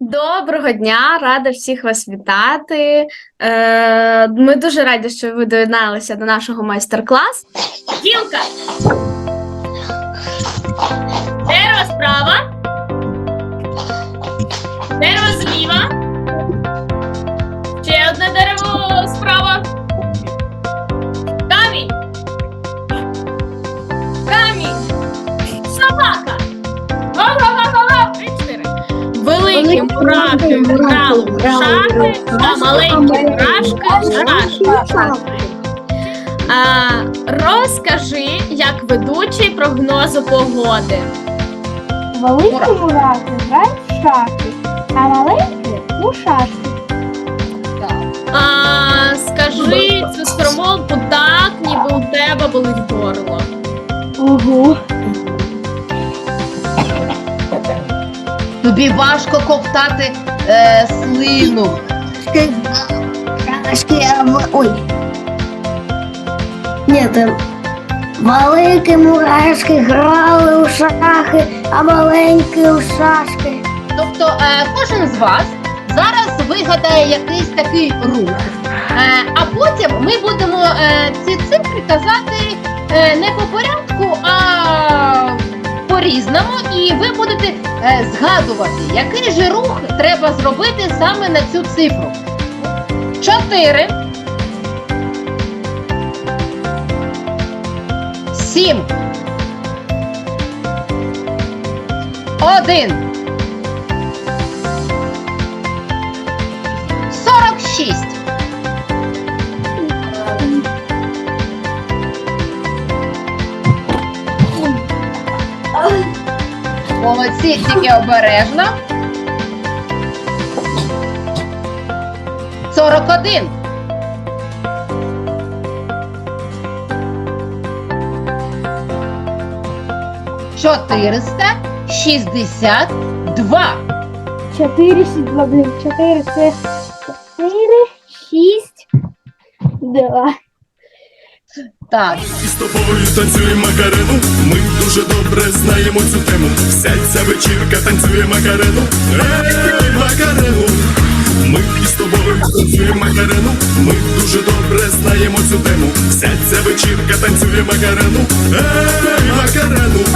Доброго дня, рада всіх вас вітати. Е, ми дуже раді, що ви доєдналися до нашого майстер-класу. Ділка! Дерево справа. Дерево зліва. Мурахи грали в шахи, а маленькі мурашки шашки. А, розкажи, як ведучий прогнозу погоди. Великі мурахи грають в шахи, а маленькі у шашки. А, скажи цю скоромовку так, ніби у тебе болить горло. Угу. Тобі важко ковтати е, слину. Ой. Ні, там великі мурашки грали у шахи, а маленькі у шашки. Тобто е, кожен з вас зараз вигадає якийсь такий рух. Е, а потім ми будемо е, ці цифри казати е, не по порядку, а по-різному. І ви будете Е, згадувати, який же рух треба зробити саме на цю цифру. 4. 7. 1. Молодці, тільки обережно. Сорок один. Чотириста шістдесят два. Чотири, шість, два, блін, чотири, це чотири, шість, два. Так. І з тобою танцює Макарену. Ми дуже добре знаємо цю тему. Вся ця вечірка танцює Макарену. Ей, Макарену! Ми із тобою танцюємо Макарену. Ми дуже добре знаємо цю тему. Вся ця вечірка танцює Макарену. Ей, Макарену!